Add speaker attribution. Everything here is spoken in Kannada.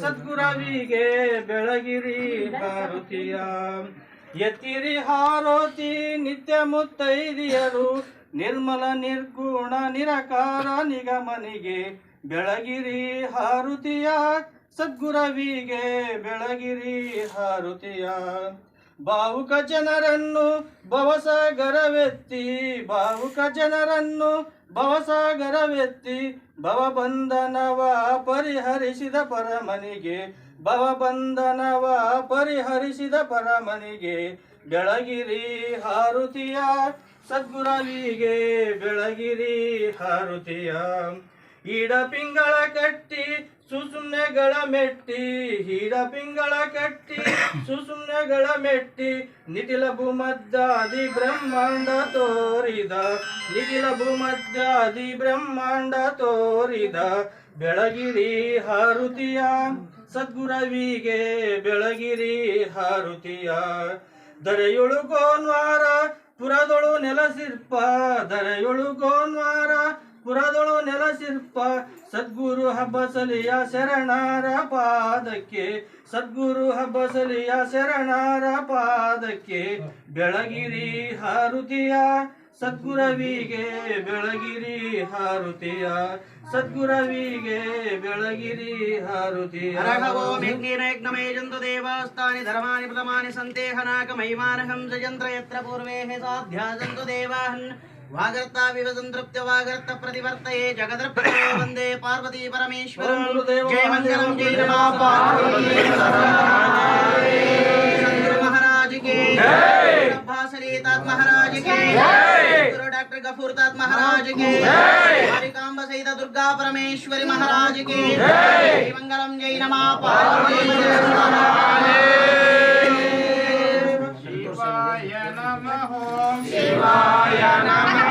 Speaker 1: ಸದ್ಗುರವಿಗೆ ಬೆಳಗಿರಿ ಹಾರುತಿಯ ಎತ್ತಿರಿ ಹಾರೋತಿ ನಿತ್ಯ ಮುತ್ತೈದಿಯರು ನಿರ್ಮಲ ನಿರ್ಗುಣ ನಿರಕಾರ ನಿಗಮನಿಗೆ ಬೆಳಗಿರಿ ಹಾರುತಿಯ. ಸದ್ಗುರವಿಗೆ ಬೆಳಗಿರಿ ಹಾರುತಿಯ. ಭಾವುಕ ಜನರನ್ನು ಭವಸಾಗರವೆತ್ತಿ ಭಾವುಕ ಜನರನ್ನು ಭವಸಾಗರವೆತ್ತಿ, ಭವಬಂಧನವ ಪರಿಹರಿಸಿದ ಪರಮನಿಗೆ, ಭವಬಂಧನವ ಪರಿಹರಿಸಿದ ಪರಮನಿಗೆ, ಬೆಳಗಿರಿ ಹಾರುತಿಯ ಸದ್ಗುರವಿಗೆ, ಬೆಳಗಿರಿ ಹಾರುತಿಯ. ಈಡ ಪಿಂಗಳ ಕಟ್ಟಿ ಸುಸುಮ್ನೆಗಳ ಮೆಟ್ಟಿ, ಹೀರ ಪಿಂಗಳ ಕಟ್ಟಿ, ಸುಸುಮ್ನೆಗಳ ಮೆಟ್ಟಿ ನಿಖಿಲ ಭೂಮಧ್ಯಾದಿ ಬ್ರಹ್ಮಾಂಡ ತೋರಿದ ನಿಖಿಲ ಭೂಮಧ್ಯಾದಿ ಬ್ರಹ್ಮಾಂಡ ತೋರಿದ, ಬೆಳಗಿರಿ ಹಾರುತಿಯ, ಸದ್ಗುರವಿಗೆ ಬೆಳಗಿರಿ ಹಾರುತಿಯ. ದರೆಯೊಳು ಗೋನ್ವಾರ, ಪುರದೊಳು ನೆಲಸಿರ್ಪ, ದರೆಯೊಳು ಗೋನ್ವಾರ ಪುರದೊಳು ನೆಲಸಿರ್ಪ ಸದ್ಗುರು ಹಬ್ಬಸಲಿಯ ಶರಣರ ಪಾದಕ್ಕೆ ಸದ್ಗುರು ಹಬ್ಬಸಲಿಯ ಶರಣರ ಪಾದಕ್ಕೆ ಬೆಳಗಿರಿ ಹಾರುತಿಯ ಸದ್ಗುರವಿಗೆ ಬೆಳಗಿರಿ ಹಾರುತಿಯ ಸದ್ಗುರವಿಗೆ ಬೆಳಗಿರಿ ಹಾರುತಿಯ
Speaker 2: ರಘವೋ ಮೆಂಗಿರೇಗ್ನಮೇಜಂದು ದೇವಾಸ್ತಾನಿ ಧರ್ಮಾನಿ ಪ್ರಥಮಾನಿ ಸಂತೇಹನಾಕ ಮಹಿಮಾನಹಂ ಜಯಂತ್ರ ಯತ್ರ ಪೂರ್ವೇ ಸಾಧ್ಯಾಸಂತು ದೇವಾಹನ್ वागर्ता विवसंतृप्त वागर्त प्रतिवर्तये जगदर्पणे वंदे पार्वती परमेश्वर जय मङ्गलं जय महाराज के महाराज के डॉक्टर गफूर तात महाराज के हरिकांब सहित दुर्गा परमेश्वरी महाराज के मंगलम जय नमा पार्वती
Speaker 1: शिवाय नमः। शिवाय नमः।